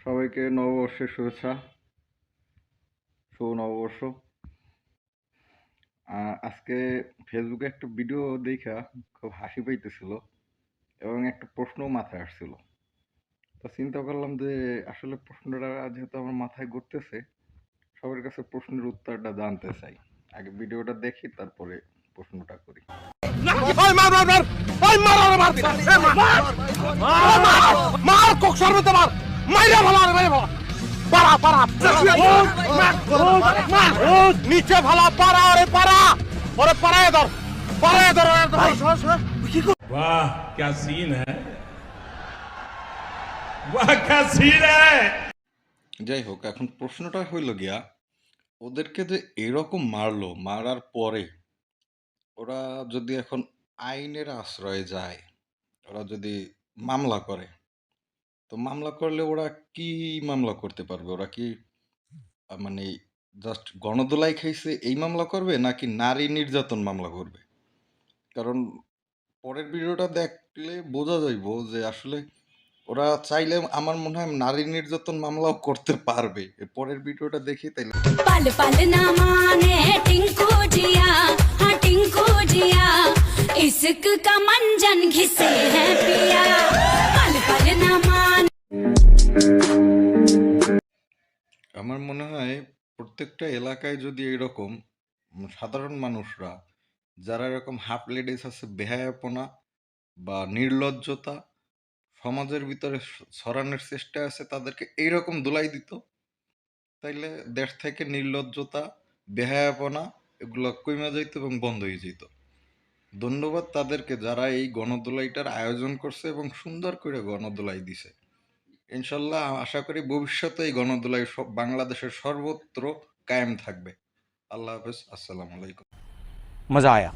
সবাইকে নববর্ষের শুভেচ্ছা শুভ নববর্ষ আজকে ফেসবুকে একটা ভিডিও দেখা খুব হাসি পাইতেছিল এবং একটা প্রশ্ন মাথায় আসছিল তো চিন্তা করলাম যে আসলে প্রশ্নটা যেহেতু আমার মাথায় ঘুরতেছে সবার কাছে প্রশ্নের উত্তরটা জানতে চাই আগে ভিডিওটা দেখি তারপরে প্রশ্নটা করি মার মার মার ওই মার ওরে মার দিলা এ মার মার মার মার কক সর্বতে মার মাইরা ভালো আরে মাইরা ভালো পারা পারা মার মার নিচে ভালো পারা ওরে পারা ওরে পারায় ধর পারায় ধর ওরে ধর वाह क्या सीन है वाह क्या सीन है যাই হোক এখন প্রশ্নটা হইল গিয়া ওদেরকে যে এরকম মারলো মারার পরে ওরা যদি এখন আইনের আশ্রয়ে যায় ওরা যদি মামলা করে তো মামলা করলে ওরা কি মামলা করতে পারবে ওরা কি আহ, মানে জাস্ট গণদোলাই খাইছে এই মামলা করবে নাকি নারী নির্যাতন মামলা করবে কারণ পরের ভিডিওটা দেখলে বোঝা যাইব যে আসলে ওরা চাইলে আমার মনে হয় নারী নির্যাতন মামলাও করতে পারবে এর পরের ভিডিওটা দেখি তাইলে पल पल न माने टिंकू जिया हाँ टिंकू जिया इश्क का मंजन घिसे है पिया আমার মনে হয় প্রত্যেকটা এলাকায় যদি এরকম সাধারণ মানুষরা, যারা এরকম হাফ লেডিস আছে, বেহায়াপনা বা নির্লজ্জতা, সমাজের ভিতরে ছড়ানোর চেষ্টা আছে, তাদেরকে এইরকম দোলাই দিত, তাইলে দেশ থেকে নির্লজ্জতা, বেহায়াপনা এগুলো কমে যাইত এবং বন্ধ হয়ে যেত ধন্যবাদ তাদেরকে যারা এই গণদোলাইটার আয়োজন করছে এবং সুন্দর করে গণদোলাই দিছে। ইনশাল্লাহ আশা করি ভবিষ্যতে এই গণদোলাই বাংলাদেশের সর্বত্র কায়েম থাকবে। আল্লাহ হাফেজ, আসসালামু আলাইকুম। মজা আয়া।